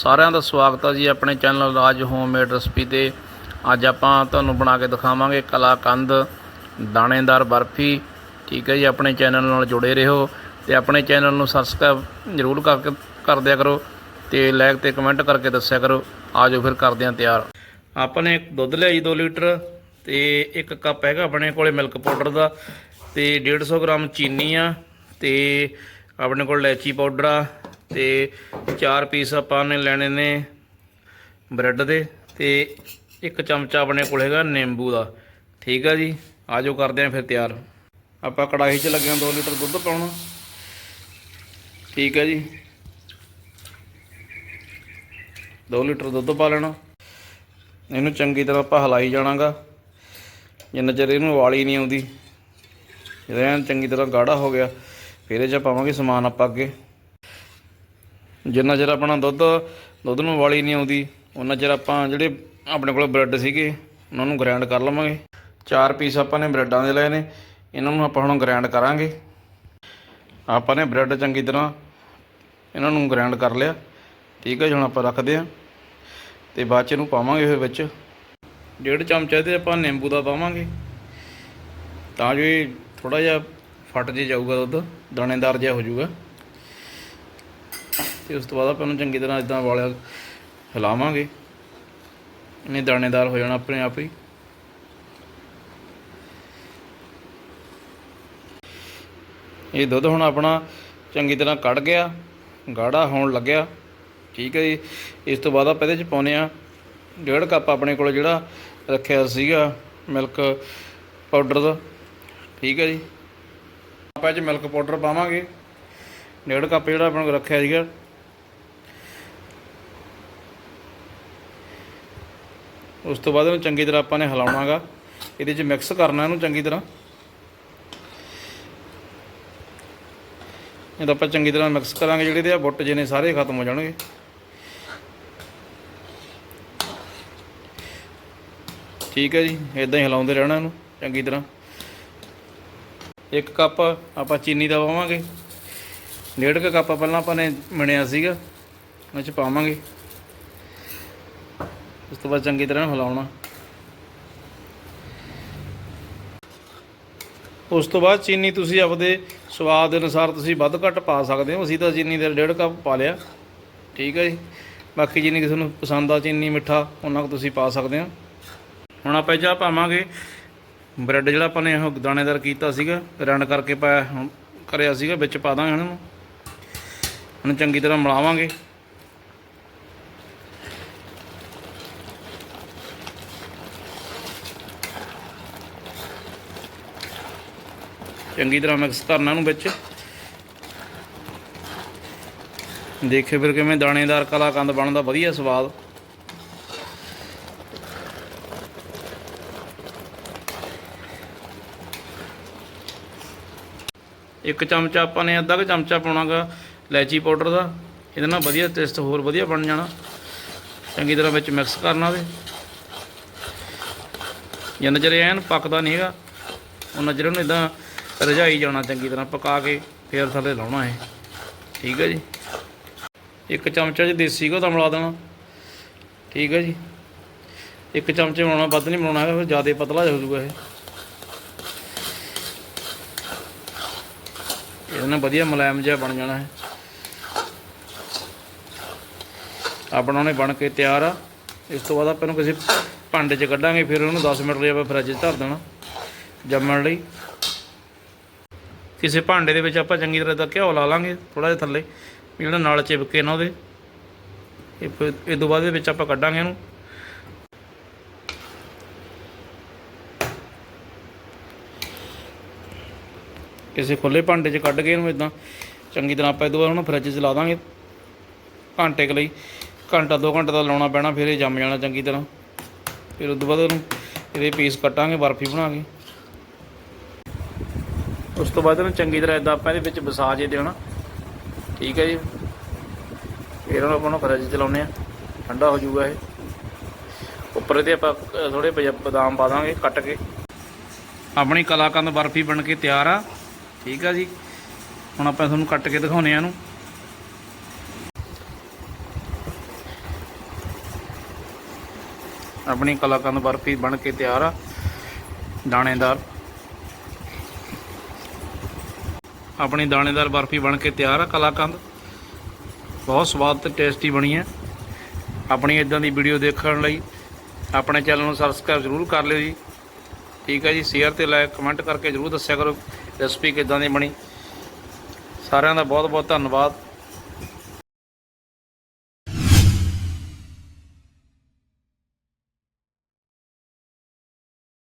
ਸਾਰਿਆਂ ਦਾ ਸਵਾਗਤ ਹੈ ਜੀ ਆਪਣੇ ਚੈਨਲ ਰਾਜ ਹੋਮਮੇਡ ਰੈਸਪੀ ਤੇ। ਅੱਜ ਆਪਾਂ ਤੁਹਾਨੂੰ ਬਣਾ ਕੇ ਦਿਖਾਵਾਂਗੇ ਕਲਾਕੰਦ, ਦਾਣੇਦਾਰ ਬਰਫੀ। ਠੀਕ ਹੈ ਜੀ, ਆਪਣੇ ਚੈਨਲ ਨਾਲ ਜੁੜੇ ਰਹੋ ਤੇ ਆਪਣੇ ਚੈਨਲ ਨੂੰ ਸਬਸਕ੍ਰਾਈਬ ਜ਼ਰੂਰ ਕਰਕੇ ਕਰ ਦਿਆ ਕਰੋ ਤੇ ਲਾਈਕ ਤੇ ਕਮੈਂਟ ਕਰਕੇ ਦੱਸਿਆ ਕਰੋ। ਆਜੋ ਫਿਰ ਕਰਦੇ ਹਾਂ ਤਿਆਰ। ਆਪਾਂ ਨੇ ਦੁੱਧ ਲਿਆ ਜੀ 2 ਲੀਟਰ ਤੇ ਇੱਕ ਕੱਪ ਹੈਗਾ ਆਪਣੇ ਕੋਲੇ ਮਿਲਕ ਪਾਊਡਰ ਦਾ ਤੇ 150 ਗ੍ਰਾਮ ਚੀਨੀ ਆ ਤੇ ਆਪਣੇ ਕੋਲ ਇਲਾਇਚੀ ਪਾਊਡਰ ਆ। ਤੇ ਚਾਰ ਪੀਸ ਆਪਾਂ ਨੇ ਲੈਣੇ ਨੇ ਬ੍ਰੈਡ ਦੇ ਤੇ ਇੱਕ ਚਮਚਾ ਆਪਣੇ ਕੋਲ ਹੈਗਾ ਨਿੰਬੂ ਦਾ। ਠੀਕ ਆ ਜੀ? ਆਜੋ ਕਰਦੇ ਆਂ ਫਿਰ ਤਿਆਰ। ਆਪਾਂ ਕੜਾਹੀ 'ਚ ਲੱਗੇ ਹਾਂ 2 ਲੀਟਰ ਦੁੱਧ ਪਾਉਣਾ। ਠੀਕ ਹੈ ਜੀ? 2 ਲੀਟਰ ਦੁੱਧ ਪਾ ਲੈਣਾ। ਇਹਨੂੰ ਚੰਗੀ ਤਰ੍ਹਾਂ ਆਪਾਂ ਹਲਾਈ ਜਾਣਾਗਾ। ਜਿੰਨਾ ਚਿਰ ਇਹਨੂੰ ਉਬਾਲੀ ਨਹੀਂ ਆਉਂਦੀ। ਰਹਿਣ ਚੰਗੀ ਤਰ੍ਹਾਂ ਗਾੜਾ ਹੋ ਗਿਆ। ਫਿਰ ਇਹ 'ਚ ਪਾਵਾਂਗੇ ਸਮਾਨ ਆਪਾਂ ਅੱਗੇ। ਜਿੰਨਾ ਚਿਰ ਆਪਣਾ ਦੁੱਧ ਦੁੱਧ ਨੂੰ ਵਾਲੀ ਨਹੀਂ ਆਉਂਦੀ ਉਹਨਾਂ ਚਿਰ ਆਪਾਂ ਜਿਹੜੇ ਆਪਣੇ ਕੋਲ ਬ੍ਰੈਡ ਸੀਗੇ, ਉਹਨਾਂ ਨੂੰ ਗ੍ਰਾਈਂਡ ਕਰ ਲਵਾਂਗੇ। ਚਾਰ ਪੀਸ ਆਪਾਂ ਨੇ ਬ੍ਰੈਡਾਂ ਦੇ ਲਏ ਨੇ, ਇਹਨਾਂ ਨੂੰ ਆਪਾਂ ਹੁਣ ਗ੍ਰਾਈਂਡ ਕਰਾਂਗੇ। ਆਪਾਂ ਨੇ ਬ੍ਰੈਡ ਚੰਗੀ ਤਰ੍ਹਾਂ ਇਹਨਾਂ ਨੂੰ ਗ੍ਰਾਈਂਡ ਕਰ ਲਿਆ। ਠੀਕ ਹੈ ਜੀ, ਹੁਣ ਆਪਾਂ ਰੱਖਦੇ ਹਾਂ ਤੇ ਬਾਅਦ ਚ ਇਹਨੂੰ ਪਾਵਾਂਗੇ ਫਿਰ ਵਿੱਚ। ਡੇਢ ਚਮਚਾ ਤੇ ਆਪਾਂ ਨਿੰਬੂ ਦਾ ਪਾਵਾਂਗੇ। ਤਾਂ ਜੋ ਇਹ ਥੋੜਾ ਜਿਹਾ ਫਟ ਜੇ ਜਾਊਗਾ ਦੁੱਧ, ਦਾਣੇਦਾਰ ਜਿਹਾ ਹੋ ਜਾਊਗਾ। ਤੇ ਉਸ ਤੋਂ ਬਾਅਦ ਆਪਾਂ ਇਹਨੂੰ ਚੰਗੀ ਤਰ੍ਹਾਂ ਇਦਾਂ ਵਾਲਿਆ ਹਿਲਾਵਾਂਗੇ। ਇਹਨੇ ਦਾਣੇਦਾਰ ਹੋ ਜਾਣਾ ਆਪਣੇ ਆਪ ਹੀ। ਇਹ ਦੁੱਧ ਹੁਣ ਆਪਣਾ ਚੰਗੀ ਤਰ੍ਹਾਂ ਕੱਢ ਗਿਆ, ਗਾੜਾ ਹੋਣ ਲੱਗਿਆ। ਠੀਕ ਹੈ ਜੀ। ਇਸ ਤੋਂ ਬਾਅਦ ਆਪਾਂ ਇਹਦੇ ਚ ਪਾਉਨੇ ਆ ਡੇਢ ਕੱਪ ਆਪਣੇ ਕੋਲ ਜਿਹੜਾ ਰੱਖਿਆ ਸੀਗਾ ਮਿਲਕ ਪਾਊਡਰ ਦਾ। ਠੀਕ ਹੈ ਜੀ। ਆਪਾਂ ਇਹ ਚ ਮਿਲਕ ਪਾਊਡਰ ਪਾਵਾਂਗੇ। ਡੇਢ ਕੱਪ ਜਿਹੜਾ ਆਪਣੇ ਕੋਲ ਰੱਖਿਆ ਸੀਗਾ ਉਸ ਤੋਂ ਬਾਅਦ ਇਹਨੂੰ ਚੰਗੀ ਤਰ੍ਹਾਂ ਆਪਾਂ ਨੇ ਹਿਲਾਉਣਾਗਾ। ਇਹਦੇ ਚ ਮਿਕਸ ਕਰਨਾ ਇਹਨੂੰ ਚੰਗੀ ਤਰ੍ਹਾਂ। ਇਹ ਤਾਂ ਆਪਾਂ ਚੰਗੀ ਤਰ੍ਹਾਂ ਮਿਕਸ ਕਰਾਂਗੇ ਜਿਹੜੇ ਤੇ ਆ ਬੁੱਟ ਜਿਹੇ ਨੇ, ਸਾਰੇ ਖਤਮ ਹੋ ਜਾਣਗੇ। ਠੀਕ ਹੈ ਜੀ ਇਦਾਂ ਹੀ ਹਿਲਾਉਂਦੇ ਰਹਿਣਾ ਇਹਨੂੰ ਚੰਗੀ ਤਰ੍ਹਾਂ। ਇੱਕ ਕੱਪ ਆਪਾਂ ਚੀਨੀ ਦਾ ਪਾਵਾਂਗੇ। ਡੇਢ ਕੁ ਕੱਪ ਪਹਿਲਾਂ ਆਪਾਂ ਨੇ ਮਿਣਿਆ ਸੀਗਾ ਉਹ ਚ ਪਾਵਾਂਗੇ। ਉਸ ਤੋਂ ਬਾਅਦ ਚੰਗੀ ਤਰ੍ਹਾਂ ਹਿਲਾਉਣਾ। ਉਸ ਤੋਂ ਬਾਅਦ ਚੀਨੀ ਤੁਸੀਂ ਆਪਦੇ ਸਵਾਦ ਦੇ ਅਨੁਸਾਰ ਤੁਸੀਂ ਵੱਧ ਘੱਟ ਪਾ ਸਕਦੇ ਹੋ। ਅਸੀਂ ਤਾਂ ਚੀਨੀ ਦੇ ਡੇਢ ਕੱਪ ਪਾ ਲਿਆ। ਠੀਕ ਹੈ ਜੀ। ਬਾਕੀ ਜਿੰਨੀ ਕਿਸੇ ਨੂੰ ਪਸੰਦ ਆ ਚੀਨੀ, ਮਿੱਠਾ, ਉਹਨਾਂ ਕੁ ਤੁਸੀਂ ਪਾ ਸਕਦੇ ਹੋ। ਹੁਣ ਆਪਾਂ ਇਹ ਪਾਵਾਂਗੇ। ਬ੍ਰੈਡ ਜਿਹੜਾ ਆਪਾਂ ਨੇ ਉਹ ਦਾਣੇਦਾਰ ਕੀਤਾ ਸੀਗਾ ਰੰਡ ਕਰਕੇ ਪਾਇਆ ਹੁਣ ਕਰਿਆ ਸੀਗਾ, ਵਿੱਚ ਪਾ ਦਾਂਗੇ ਹੁਣ ਇਹਨੂੰ। ਹੁਣ ਚੰਗੀ ਤਰ੍ਹਾਂ ਮਿਲਾਵਾਂਗੇ। ਚੰਗੀ ਤਰ੍ਹਾਂ ਮਿਕਸ ਕਰਨਾ ਇਹਨੂੰ ਵਿੱਚ। ਦੇਖੇ ਫਿਰ ਕਿਵੇਂ ਦਾਣੇਦਾਰ ਕਲਾ ਕਲਾਕੰਦ ਬਣਦਾ, ਵਧੀਆ ਸਵਾਦ। ਇੱਕ ਚਮਚਾ ਆਪਾਂ ਨੇ ਅੱਧਾ ਕੁ ਚਮਚਾ ਪਾਉਣਾਗਾ ਇਲਾਇਚੀ ਪਾਊਡਰ ਦਾ। ਇਹਦੇ ਨਾਲ ਵਧੀਆ ਟੇਸਟ ਹੋਰ ਵਧੀਆ ਬਣ ਜਾਣਾ। ਚੰਗੀ ਤਰ੍ਹਾਂ ਵਿੱਚ ਮਿਕਸ ਕਰਨਾ ਉਹਦੇ। ਜਿੰਨਾ ਚਿਰ ਐਨ ਪੱਕਦਾ ਨਹੀਂ ਹੈਗਾ। ਉਹਨਾਂ ਚਿਰ ਉਹਨੂੰ ਇਦਾਂ ਰਜਾਈ ਜਾਣਾ ਚੰਗੀ ਤਰ੍ਹਾਂ ਪਕਾ ਕੇ ਫੇਰ ਥੱਲੇ ਲਾਉਣਾ ਹੈ ਠੀਕ ਹੈ ਜੀ? ਇੱਕ ਚਮਚਾ ਚ ਦੇਸੀ ਘਿਓ ਦਾ ਮਿਲਾ ਦੇਣਾ। ਠੀਕ ਹੈ ਜੀ? ਇੱਕ ਚਮਚੇ ਬਣਾਉਣਾ, ਵੱਧ ਨਹੀਂ ਬਣਾਉਣਾ ਹੈਗਾ, ਫਿਰ ਜ਼ਿਆਦਾ ਪਤਲਾ ਹੋ ਜਾਊਗਾ ਇਹ। ਇਹਦੇ ਨਾਲ ਵਧੀਆ ਮੁਲਾਇਮ ਜਿਹਾ ਬਣ ਜਾਣਾ ਹੈ ਆਪਣਾ ਉਹਨੇ ਬਣ ਕੇ ਤਿਆਰ ਆ। ਇਸ ਤੋਂ ਬਾਅਦ ਆਪਾਂ ਇਹਨੂੰ ਕਿਸੇ ਭਾਂਡੇ 'ਚ ਕੱਢਾਂਗੇ, ਫਿਰ ਉਹਨੂੰ 10 ਮਿੰਟ ਲਈ ਆਪਾਂ ਫਰਿੱਜ 'ਚ ਧਰ ਦੇਣਾ। ਜੰਮਣ ਲਈ। ਕਿਸੇ ਭਾਂਡੇ ਦੇ ਵਿੱਚ ਆਪਾਂ ਚੰਗੀ ਤਰ੍ਹਾਂ ਦਾ ਘਿਓ ਲਾ ਲਾਂਗੇ ਥੋੜਾ ਜਿਹਾ ਥੱਲੇ, ਵੀ ਜਿਹੜਾ ਨਾਲ ਚਿਪਕੇ ਨਾ ਉਹਦੇ। ਇਹ ਇਹ ਤੋਂ ਬਾਅਦ ਦੇ ਵਿੱਚ ਆਪਾਂ ਕੱਢਾਂਗੇ ਇਹਨੂੰ। ਕਿਸੇ ਖੁੱਲੇ ਭਾਂਡੇ 'ਚ ਕੱਢ ਕੇ ਇਹਨੂੰ ਇਦਾਂ ਚੰਗੀ ਤਰ੍ਹਾਂ ਆਪਾਂ ਇਹ ਤੋਂ ਬਾਅਦ ਉਹਨੂੰ ਫਰਿੱਜ 'ਚ ਲਾ ਦਾਂਗੇ। ਘੰਟੇ ਕੁ ਲਈ, ਘੰਟਾ ਦੋ ਘੰਟਾ ਦਾ ਲਾਉਣਾ ਪੈਣਾ, ਫਿਰ ਇਹ ਜੰਮ ਜਾਣਾ ਚੰਗੀ ਤਰ੍ਹਾਂ। ਫਿਰ ਉਸ ਤੋਂ ਬਾਅਦ ਉਹਨੂੰ ਇਹਦੇ ਪੀਸ ਕੱਟਾਂਗੇ, ਬਰਫੀ ਬਣਾ ਕੇ ਉਸ ਤੋਂ ਬਾਅਦ ਇਹਨੂੰ ਚੰਗੀ ਤਰ੍ਹਾਂ ਇਦਾਂ ਆਪਾਂ ਇਹਦੇ ਵਿੱਚ ਵਸਾ ਜੇ ਦੇਣਾ ਠੀਕ ਹੈ ਜੀ। ਫਿਰ ਉਹਨੂੰ ਆਪਾਂ ਨੂੰ ਫਰਿੱਜ ਚ ਲਾਉਨੇ ਆ ਠੰਡਾ ਹੋ ਜਾਊਗਾ ਇਹ। ਉੱਪਰ ਇਹਦੇ ਆਪਾਂ ਥੋੜੇ ਬਦਾਮ ਪਾ ਦਾਂਗੇ, ਕੱਟ ਕੇ। ਆਪਣੀ ਕਲਾਕੰਦ ਬਰਫੀ ਬਣ ਕੇ ਤਿਆਰ ਆ। ਠੀਕ ਆ ਜੀ। ਹੁਣ ਆਪਾਂ ਤੁਹਾਨੂੰ ਕੱਟ ਕੇ ਦਿਖਾਉਨੇ ਆ ਇਹਨੂੰ। ਆਪਣੀ ਕਲਾਕੰਦ ਬਰਫੀ ਬਣ ਕੇ ਤਿਆਰ ਆ। ਦਾਣੇਦਾਰ। ਆਪਣੀ ਦਾਣੇਦਾਰ ਬਰਫੀ ਬਣ ਕੇ ਤਿਆਰ ਆ, ਕਲਾਕੰਦ। ਬਹੁਤ ਸਵਾਦ ਤੇ ਟੇਸਟੀ ਬਣੀ ਹੈ। ਆਪਣੀ ਇਦਾਂ ਦੀ ਵੀਡੀਓ ਦੇਖਣ ਲਈ ਆਪਣੇ ਚੈਨਲ ਨੂੰ ਸਬਸਕ੍ਰਾਈਬ ਜ਼ਰੂਰ ਕਰ ਲਿਓ ਜੀ। ਠੀਕ ਹੈ ਜੀ ਸ਼ੇਅਰ ਤੇ ਲਾਇਕ ਕਮੈਂਟ ਕਰਕੇ ਜ਼ਰੂਰ ਦੱਸਿਆ ਕਰੋ ਰੈਸਪੀ ਕਿਦਾਂ ਦੀ ਬਣੀ। ਸਾਰਿਆਂ ਦਾ ਬਹੁਤ ਬਹੁਤ ਧੰਨਵਾਦ।